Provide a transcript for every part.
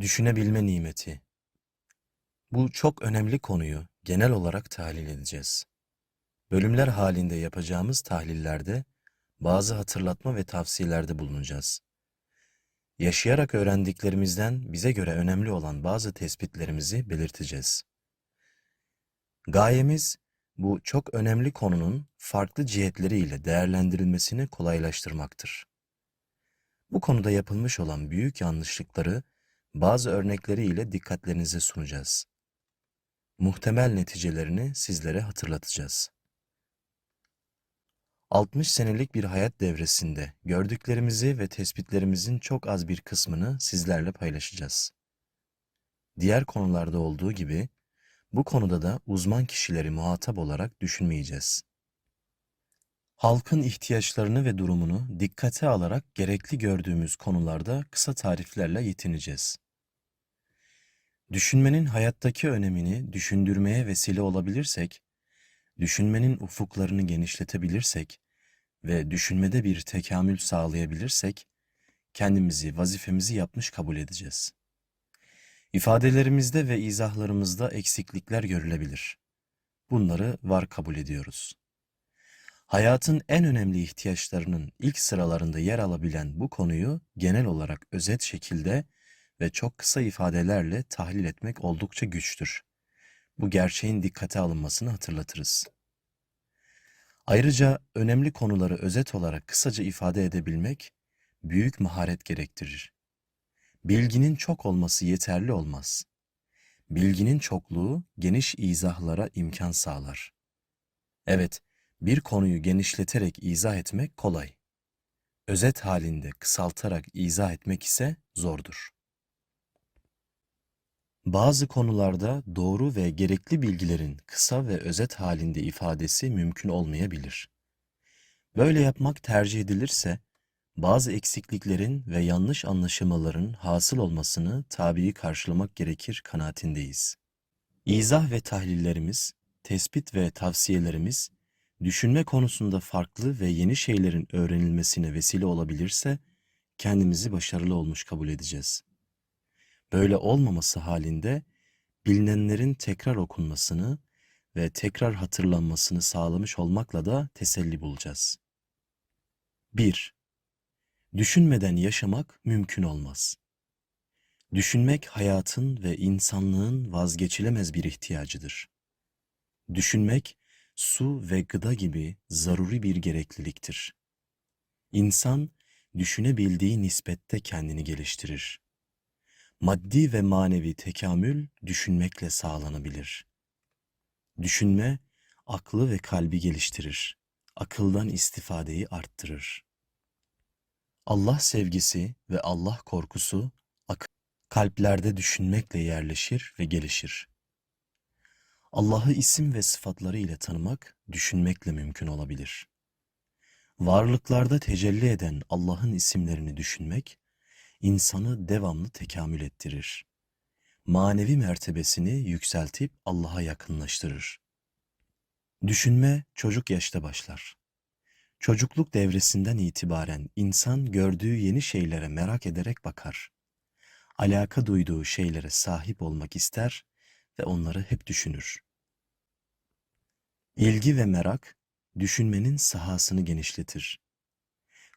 Düşünebilme nimeti. Bu çok önemli konuyu genel olarak tahlil edeceğiz. Bölümler halinde yapacağımız tahlillerde bazı hatırlatma ve tavsiyelerde bulunacağız. Yaşayarak öğrendiklerimizden bize göre önemli olan bazı tespitlerimizi belirteceğiz. Gayemiz bu çok önemli konunun farklı cihetleriyle değerlendirilmesini kolaylaştırmaktır. Bu konuda yapılmış olan büyük yanlışlıkları bazı örnekleriyle dikkatlerinize sunacağız. Muhtemel neticelerini sizlere hatırlatacağız. 60 senelik bir hayat devresinde gördüklerimizi ve tespitlerimizin çok az bir kısmını sizlerle paylaşacağız. Diğer konularda olduğu gibi bu konuda da uzman kişileri muhatap olarak düşünmeyeceğiz. Halkın ihtiyaçlarını ve durumunu dikkate alarak gerekli gördüğümüz konularda kısa tariflerle yetineceğiz. Düşünmenin hayattaki önemini düşündürmeye vesile olabilirsek, düşünmenin ufuklarını genişletebilirsek ve düşünmede bir tekamül sağlayabilirsek, kendimizi, vazifemizi yapmış kabul edeceğiz. İfadelerimizde ve izahlarımızda eksiklikler görülebilir. Bunları var kabul ediyoruz. Hayatın en önemli ihtiyaçlarının ilk sıralarında yer alabilen bu konuyu genel olarak özet şekilde ve çok kısa ifadelerle tahlil etmek oldukça güçtür. Bu gerçeğin dikkate alınmasını hatırlatırız. Ayrıca önemli konuları özet olarak kısaca ifade edebilmek büyük maharet gerektirir. Bilginin çok olması yeterli olmaz. Bilginin çokluğu geniş izahlara imkan sağlar. Evet, bir konuyu genişleterek izah etmek kolay. Özet halinde kısaltarak izah etmek ise zordur. Bazı konularda doğru ve gerekli bilgilerin kısa ve özet halinde ifadesi mümkün olmayabilir. Böyle yapmak tercih edilirse, bazı eksikliklerin ve yanlış anlaşılmaların hasıl olmasını tabii karşılamak gerekir kanaatindeyiz. İzah ve tahlillerimiz, tespit ve tavsiyelerimiz, düşünme konusunda farklı ve yeni şeylerin öğrenilmesine vesile olabilirse, kendimizi başarılı olmuş kabul edeceğiz. Böyle olmaması halinde bilinenlerin tekrar okunmasını ve tekrar hatırlanmasını sağlamış olmakla da teselli bulacağız. 1. Düşünmeden yaşamak mümkün olmaz. Düşünmek hayatın ve insanlığın vazgeçilemez bir ihtiyacıdır. Düşünmek, su ve gıda gibi zaruri bir gerekliliktir. İnsan, düşünebildiği nispette kendini geliştirir. Maddi ve manevi tekamül düşünmekle sağlanabilir. Düşünme, aklı ve kalbi geliştirir. Akıldan istifadeyi arttırır. Allah sevgisi ve Allah korkusu kalplerde düşünmekle yerleşir ve gelişir. Allah'ı isim ve sıfatları ile tanımak düşünmekle mümkün olabilir. Varlıklarda tecelli eden Allah'ın isimlerini düşünmek insanı devamlı tekamül ettirir. Manevi mertebesini yükseltip Allah'a yakınlaştırır. Düşünme çocuk yaşta başlar. Çocukluk devresinden itibaren insan gördüğü yeni şeylere merak ederek bakar. Alaka duyduğu şeylere sahip olmak ister ve onları hep düşünür. İlgi ve merak düşünmenin sahasını genişletir.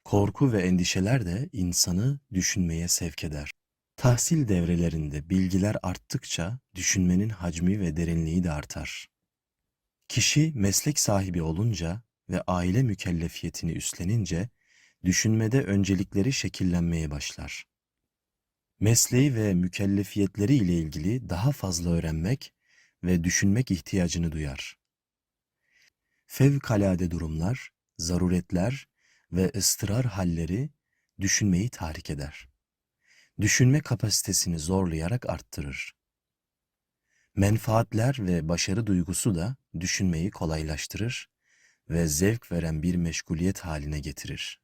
Korku ve endişeler de insanı düşünmeye sevk eder. Tahsil devrelerinde bilgiler arttıkça düşünmenin hacmi ve derinliği de artar. Kişi meslek sahibi olunca ve aile mükellefiyetini üstlenince düşünmede öncelikleri şekillenmeye başlar. Mesleği ve mükellefiyetleri ile ilgili daha fazla öğrenmek ve düşünmek ihtiyacını duyar. Fevkalade durumlar, zaruretler ve ıstırar halleri düşünmeyi tahrik eder. Düşünme kapasitesini zorlayarak arttırır. Menfaatler ve başarı duygusu da düşünmeyi kolaylaştırır ve zevk veren bir meşguliyet haline getirir.